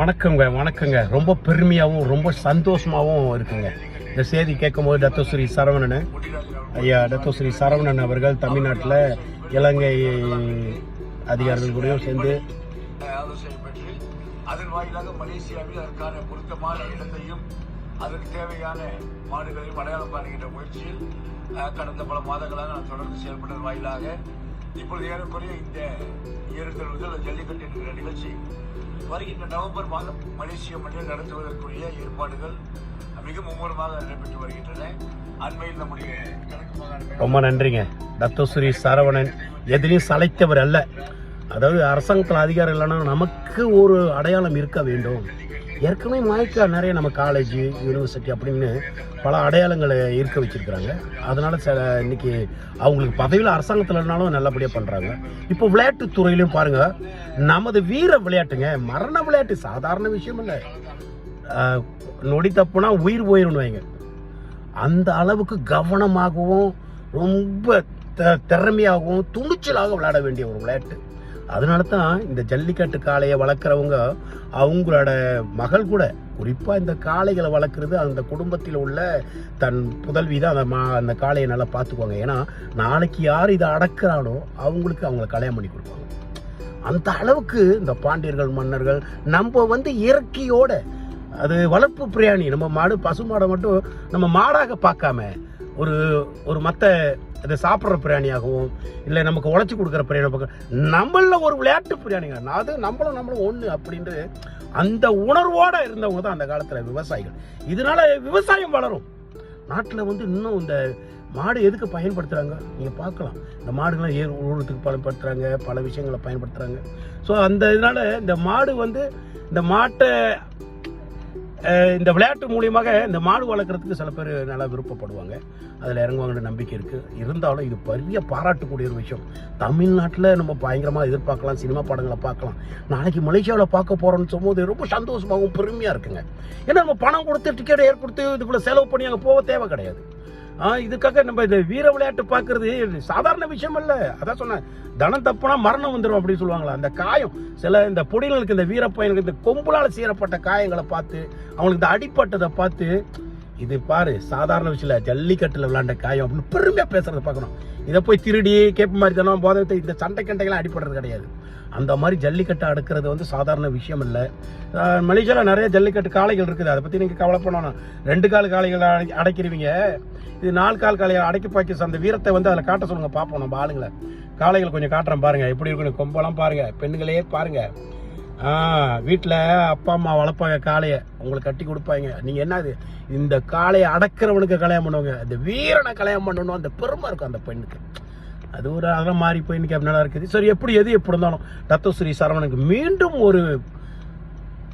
வணக்கங்க வணக்கங்க. ரொம்ப பெருமையாகவும் ரொம்ப சந்தோஷமாகவும் இருக்குங்க. இந்த செய்தி கேட்கும்போது டத்தோஸ்ரீ சரவணன். ஐயா டத்தோஸ்ரீ சரவணன் அவர்கள் தமிழ்நாட்டில் இலங்கை அதிகாரிகள் கூடயும் சேர்ந்து ஆலோசனை அதன் வாயிலாக மலேசியாவில் அதற்கான பொருத்தமான இடத்தையும் அதற்கு தேவையான மாடுகளையும் அடையாளம் காணுகின்ற முயற்சியில் கடந்த பல மாதங்களாக நான் தொடர்ந்து செயல்பட்டது வாயிலாக. இப்பொழுது ஏறக்குறைய இந்த ஏறுதல் முதல் ஜல்லிக்கட்டு என்கிற நிகழ்ச்சி வருகின்ற நவம்பர் மாதம் மலேசிய மண்ணில் நடத்துவதற்குரிய ஏற்பாடுகள் மிக மும்முரமாக நடைபெற்று வருகின்றன. அண்மையில் நம்முடைய ரொம்ப நன்றிங்க. டத்தோஸ்ரீ சரவணன் எதிலையும் சளைத்தவர் அல்ல. அதாவது அரசாங்கத்தில் அதிகாரம் இல்லைன்னா நமக்கு ஒரு அடையாளம் இருக்க வேண்டும். ஏற்கனவே மாய்க்கா நிறைய நம்ம காலேஜ் யூனிவர்சிட்டி அப்படின்னு பல அடையாளங்களை இருக்க வச்சிருக்கிறாங்க. அதனால் சில இன்னைக்கு அவங்களுக்கு பதவியில் அரசாங்கத்தில் இருந்தாலும் நல்லபடியாக பண்ணுறாங்க இப்போ விளையாட்டு துறையிலையும் பாருங்கள் நமது வீர விளையாட்டுங்க மரண விளையாட்டு சாதாரண விஷயம் இல்லை. நொடி தப்புனா உயிர் போயிருன்னு வைங்க. அந்த அளவுக்கு கவனமாகவும் ரொம்ப த- திறமையாகவும் துணிச்சலாக விளையாட வேண்டிய ஒரு விளையாட்டு. அதனால தான் இந்த ஜல்லிக்கட்டு காளையை வளர்க்குறவங்க அவங்களோட மகள் கூட குறிப்பாக இந்த காளைகளை வளர்க்குறது அந்த குடும்பத்தில் உள்ள தன் புதல்வி தான் அந்த மா அந்த காளையை நல்லா பார்த்துக்குவாங்க. ஏன்னா நாளைக்கு யார் இதை அடக்குறானோ அவங்களுக்கு அவங்கள கல்யாணம் பண்ணி கொடுப்பாங்க. அந்த அளவுக்கு இந்த பாண்டியர்கள் மன்னர்கள் நம்ம வந்து இயற்கையோட அது வளர்ப்பு பிரியாணி. நம்ம மாடு பசு மாடை மட்டும் நம்ம மாடாக பார்க்காம ஒரு ஒரு மற்ற இதை சாப்பிட்ற பிரியாணியாகவும் இல்லை நமக்கு உழைச்சி கொடுக்குற பிரியாணி பக்கம் நம்மளில் ஒரு விளையாட்டு பிரியாணிங்க. அது நம்மளும் நம்மளும் ஒன்று அப்படின்ட்டு அந்த உணர்வோடு இருந்தவங்க தான் அந்த காலத்தில் விவசாயிகள். இதனால விவசாயம் வளரும். நாட்டில் வந்து இன்னும் இந்த மாடு எதுக்கு பயன்படுத்துகிறாங்க நீங்கள் பார்க்கலாம். இந்த மாடுகள்லாம் ஏர் உழுறதுக்கு பயன்படுத்துகிறாங்க பல விஷயங்களை பயன்படுத்துகிறாங்க ஸோ அந்த இதனால் இந்த மாடு வந்து இந்த மாட்டை இந்த விளையாட்டு மூலியமாக இந்த மாடு வளர்க்குறதுக்கு சில பேர் நல்லா விருப்பப்படுவாங்க. அதில் இறங்குவாங்கன்ற நம்பிக்கை இருக்குது இருந்தாலும் இது பெரிய பாராட்டக்கூடிய ஒரு விஷயம். தமிழ்நாட்டில் நம்ம பயங்கரமாக எதிர்பார்க்கலாம் சினிமா படங்களை பார்க்கலாம். நாளைக்கு மலேசியாவில் பார்க்க போகிறோம்னு சொல்லும்போது ரொம்ப சந்தோஷமாகவும் பெருமையாக இருக்குங்க. ஏன்னா நம்ம பணம் கொடுத்து டிக்கெட் ஏற்படுத்தி இதுக்குள்ளே செலவு பண்ணி அங்கே போக தேவை கிடையாது. இதுக்காக நம்ம இந்த வீர விளையாட்டு பார்க்கறது சாதாரண விஷயம் அல்ல அதான் சொன்னேன். தனம் தப்புனா மரணம் வந்துடும் அப்படின்னு சொல்லுவாங்களா? அந்த காயம். சில இந்த பொடிகளுக்கு இந்த வீர பையனுக்கு இந்த கொம்புலால் சீரப்பட்ட காயங்களை பார்த்து அவங்களுக்கு இந்த அடிப்பட்டதை பார்த்து இது பாரு சாதாரண விஷயம் ஜல்லிக்கட்டில் விளாண்ட காயம் அப்படின்னு பெருமையாக பேசுகிறத பார்க்கணும். இதை போய் திருடி கேப்ப மாதிரி தானே போதை இந்த சண்டை கண்டைகள்லாம் அடிப்படுறது கிடையாது. அந்த மாதிரி ஜல்லிக்கட்டை அடுக்கிறது வந்து சாதாரண விஷயம் இல்லை. மலேசியாவில் நிறைய ஜல்லிக்கட்டு காளைகள் இருக்குது. அதை பற்றி நீங்கள் கவலைப்படணும். ரெண்டு கால் காளைகள் அடை- இது நாலு கால் காளையை அடைக்கி பாக்கி அந்த வீரத்தை வந்து அதில் காட்ட சொல்லுங்க பார்ப்போம் நம்ம ஆளுங்களை. காளைகளை கொஞ்சம் காட்டுறேன் பாருங்க எப்படி இருக்கணும் கொம்பெல்லாம் பாருங்க பெண்களே பாருங்க. வீட்டில் அப்பா அம்மா வளர்ப்பாங்க காளையை. உங்களுக்கு கட்டி கொடுப்பாங்க. நீங்கள் என்னது? இந்த காளையை அடக்கிறவனுக்கு கல்யாணம் பண்ணுவாங்க. அந்த வீரனை கல்யாணம் பண்ணணும். அந்த பெருமை இருக்கும் அந்த பெண்ணுக்கு. அது ஒரு அதெல்லாம் மாறி போய் இன்னைக்கு அப்படி நல்லா இருக்குது. சரி எப்படி எது எப்படி இருந்தாலும் தத்துவஸ்ரீ சரவணனுக்கு மீண்டும் ஒரு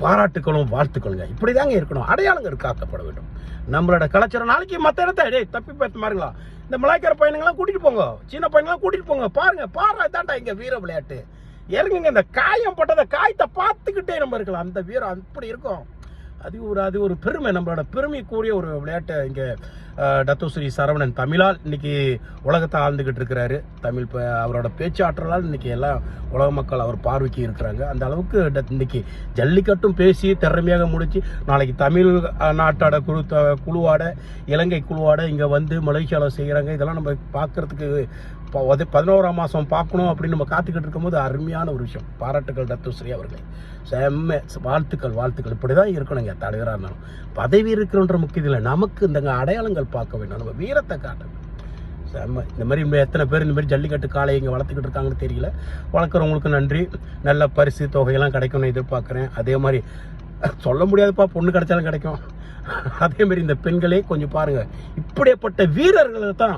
பாராட்டுக்களும் வாழ்த்துக்களுங்க. இப்படிதாங்க இருக்கணும். அடையாளங்கள் காக்கப்பட வேண்டும். நம்மளோட கலாச்சாரம் நாளைக்கு மற்ற இடத்த டேய் தப்பி பார்த்து மாறுங்களா? இந்த மலாய்க்கார பையனுங்களாம் கூட்டிகிட்டு போங்க. சின்ன பையனெல்லாம் கூட்டிகிட்டு போங்க. பாருங்க பாரு தாண்டா இங்கே வீர விளையாட்டு. இறங்குங்க இந்த காயம் பட்டதை காயத்தை பார்த்துக்கிட்டே நம்ம இருக்கலாம். அந்த வீரம் அப்படி இருக்கும். அது ஒரு அது ஒரு பெருமை நம்மளோட பெருமைக்குரிய ஒரு விளையாட்டை இங்கே டத்துஸ்ரீ சரவணன் தமிழால் இன்னைக்கு உலகத்தை ஆழ்ந்துக்கிட்டு இருக்கிறாரு. தமிழ் அவரோட பேச்சாற்றலால் இன்னைக்கு எல்லாம் உலக மக்கள் அவர் பார்வைக்கு இருக்கிறாங்க. அந்த அளவுக்கு ட- இன்னைக்கு ஜல்லிக்கட்டும் பேசி திறமையாக முடித்து நாளைக்கு தமிழ் நாட்டோட குழு த- குழுவாட இலங்கை குழுவாட இங்கே வந்து மலேசியாவில் செய்கிறாங்க. இதெல்லாம் நம்ம பார்க்கறதுக்கு பதினோராம் மாதம் பார்க்கணும் அப்படின்னு நம்ம காத்துக்கிட்டு இருக்கும்போது அருமையான ஒரு விஷயம். பாராட்டுகள் டத்துஸ்ரீ அவர்களை. செம்ம வாழ்த்துக்கள் வாழ்த்துக்கள். இப்படி தான் இருக்கணுங்க தலைவராக இருந்தாலும். பதவி இருக்கிறன்ற முக்கியம் இல்லை நமக்கு இந்தங்க அடையாளங்கள் பார்க்க வேண்டும். நம்ம வீரத்தை காட்டணும். செம்ம. இந்த மாதிரி எத்தனை பேர் இந்த மாதிரி ஜல்லிக்கட்டு காளையை இங்கே வளர்த்துக்கிட்டு இருக்காங்கன்னு தெரியல. வளர்க்குறவங்களுக்கு நன்றி. நல்ல பரிசு தொகையெல்லாம் கிடைக்கும்னு எதிர்பார்க்குறேன். அதே மாதிரி சொல்ல முடியாதுப்பா பொண்ணு கிடைச்சாலும் கிடைக்கும். அதே மாதிரி இந்த பெண்களே கொஞ்சம் பாருங்கள் இப்படிப்பட்ட வீரர்களை தான்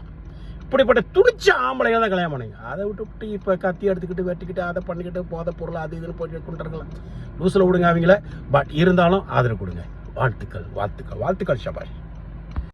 இப்படிப்பட்ட துடிச்ச ஆம்பளைங்க தான் கல்யாணம் பண்ணுங்க. அதை விட்டு விட்டு இப்போ கத்தி எடுத்துக்கிட்டு வெட்டிக்கிட்டு அதை பண்ணிக்கிட்டு போதை பொருள் அது இதுன்னு போய் கொண்டுருக்கலாம் லூசில் விடுங்க அவங்கள. பட் இருந்தாலும் ஆதரவு கொடுங்க. வாழ்த்துக்கள் வாழ்த்துக்கள் வாழ்த்துக்கள் ஷபாஷ்.